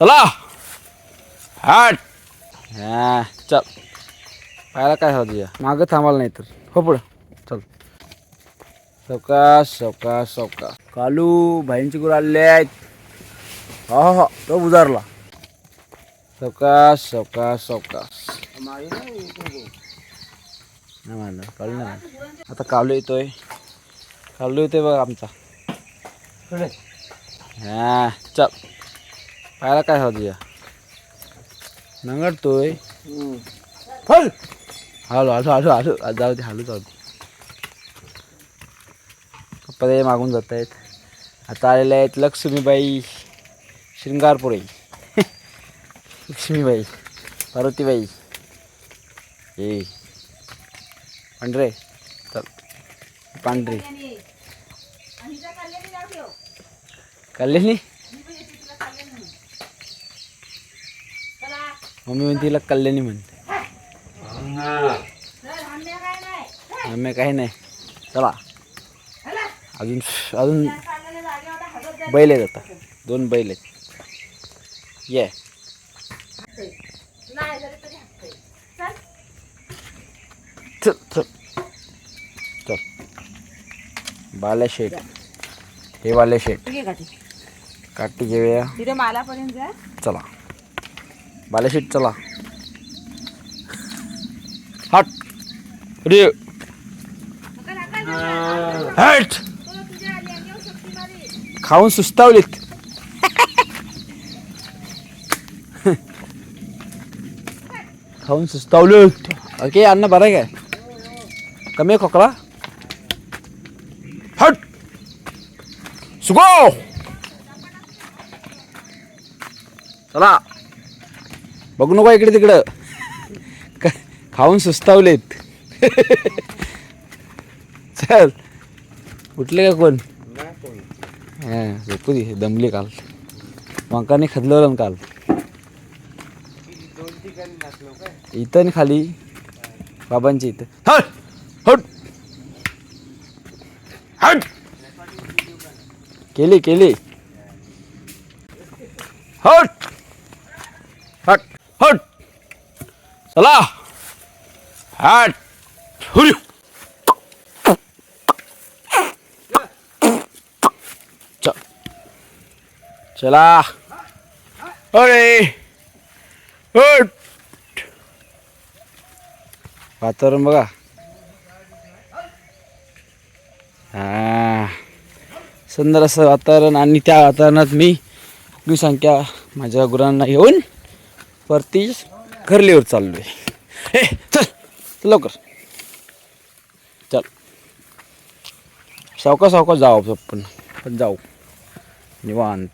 चला. हाट. हा चल. पाहायला काय हवं तुझ्या? मागं थांबायला नाही तर. हो पुढं. चल. सावकाश सावकाश सावकाश कालू भाईंची गुरु आलेले आहेत. हो हो तो उजारला. सावकाश सावकाश सावकाश नाही मारणार. कालू नाही. आता कालू येतोय. कालू येतोय बघ आमचा. हा चल. पाहायला काय हवं तुझ्या? नंगडतोय. फल हॅलो हॅलो हॅलो हॅलो आज जाऊ दे हॅलो जाऊ दे. पप्पा ते मागून जात आहेत आता आलेले आहेत लक्ष्मीबाई शृंगारपुरे लक्ष्मीबाई पार्वतीबाई. ए. पांढरे. चल. पांढरी. कल्याणी? मम्मी म्हणते तिला कल्याणी म्हणते. आम्ही. काही नाही. चला. अजून अजून बैल आहेत आता. दोन बैल आहेत. ये. चल चल. चल. बाल्या शेट हे वाले शेट काठी घेऊया. तिथे मालापर्यंत जा. चला. बाल्या शेट चला हट रे हट खाऊन सुस्तावलीत खाऊन सुस्तावलीत ओके अन्न बरं आहे काय कमी आहे खोकला हट सुगो चला बघू नको इकडे तिकडं. खाऊन सुस्तावलेत. चल. उठले का कोण? झोपू दे दमली काल. वांकाने खदलवलं काल. इथं खाली. बाबांची इथं. हट! हट! हट! केली केली. हट! हट. चला. हट. हुरी. चला. अरे. हट. वातावरण बघा. हा. सुंदर असं वातावरण आणि त्या वातावरणात मी मी संख्या माझ्या गुरांना घेऊन परती घरलीवर चाललोय. आहे चल चल लवकर. चल. सावका सावका जाऊ आपण. पण जाऊ. निवांत.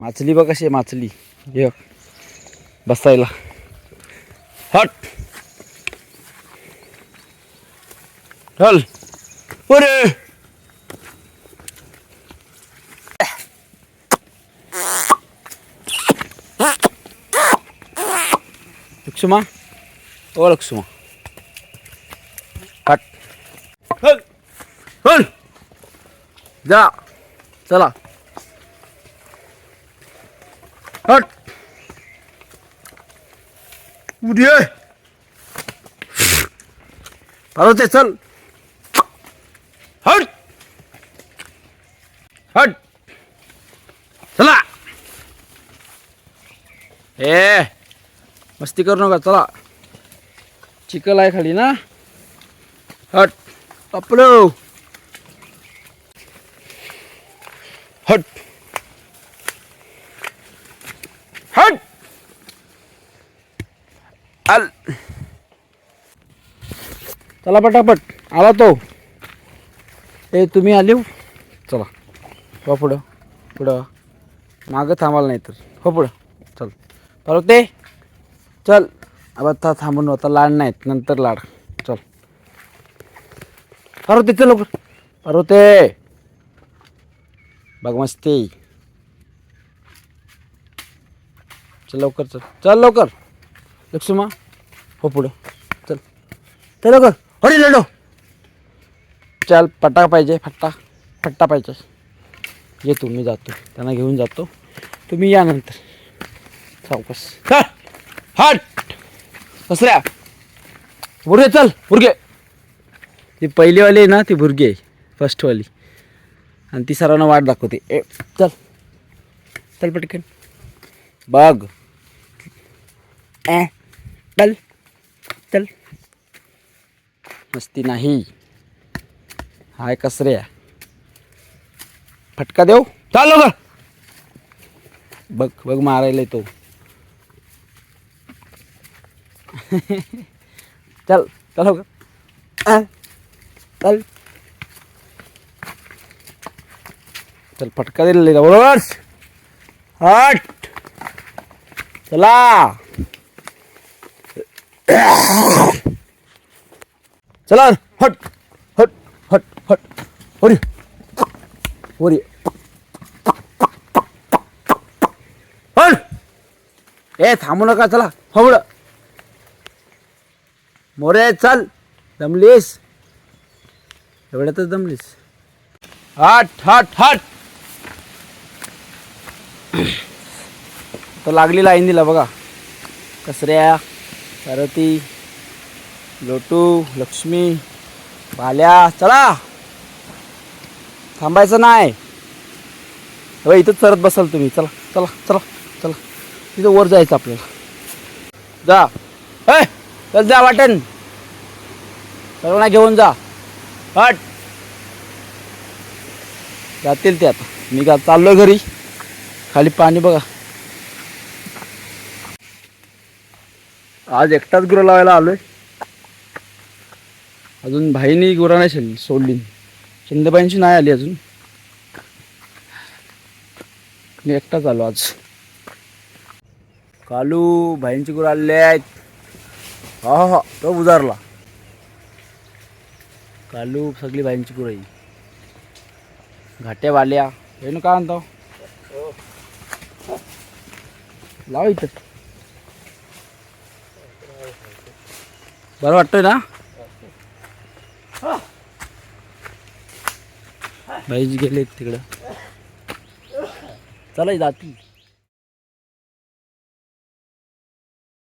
माचली बघ कशी आहे माचली. ये बसायला. हट. हल अरे! लक्ष्मा? ओ लक्ष्मा. हट. हल जा. चला. हट. उद्या ते चल. हट. हट. चला. ए. मस्ती करू नका चला. चिकल आहे खाली ना? हट. पपलो हट. हट. आल. चला पटापट. आला तो. ए तुम्ही आले चला. हो पुढं. पुढं. मागं थांबाल नाही तर हो पुढं. चल. चालवते चल अब आता थांबून आता लाड नाहीत नंतर लाड. चल. पार्वते चल लवकर. पार्वते बघ मस्ती. चल लवकर चल. चल लवकर. लक्ष्मा हो पुढं. चल. चल लवकर. हरी लडो चल फटा पाहिजे फट्टा. फट्टा पाहिजे. येतो मी जातो. त्यांना घेऊन जातो. तुम्ही या नंतर. सावकाश चल हट! कसऱ्या बुरगे चल बुरगे ती पहिलीवाली आहे ना ती बुरगी आहे फर्स्टवाली आणि ती सर्वांना वाट दाखवते. ए चल. चल पटकन. बघ. ए चल. चल. मस्ती नाही. हाय कसऱ्या. फटका देऊ? चाल लवकर. बघ बघ मारायला तो चल चलो चल. चल फटका दिलेला आहे बरोबर? हट. चला. चला हट हट हट हट. ओरी. ओरी. हट. ए थांबू नका चला. हवड मोरे चल. दमलीस. एवढ्यातच दमलीस. हट हट हट. तो लागली लाईन दिला बघा. कसऱ्या सारथी लोटू लक्ष्मी भाल्या. चला. थांबायचं नाही. अ इथंच चरत बसाल तुम्ही. चला चला चला चला. तिथं वर जायचं आपल्याला. जा. चल जा वाटण सर्वांना घेऊन जा. हट. जातील ते आता. मी का चाललोय घरी. खाली पाणी बघा. आज एकटाच गुरं लावायला आलोय. अजून भाईनी गुरा नाही शेल सोडली. शिंदेबाईंची नाही आली अजून. मी एकटाच आलो आज. कालू भाईंची गुरं आलेले आहेत. हा हा तो उजारला. कालू सगळी भाईंची पुराई घाट्या वाल्या. हे ना काय आणतो लाव इथं. बरं वाटतंय ना? भाईजी गेले तिकडं. चला जाती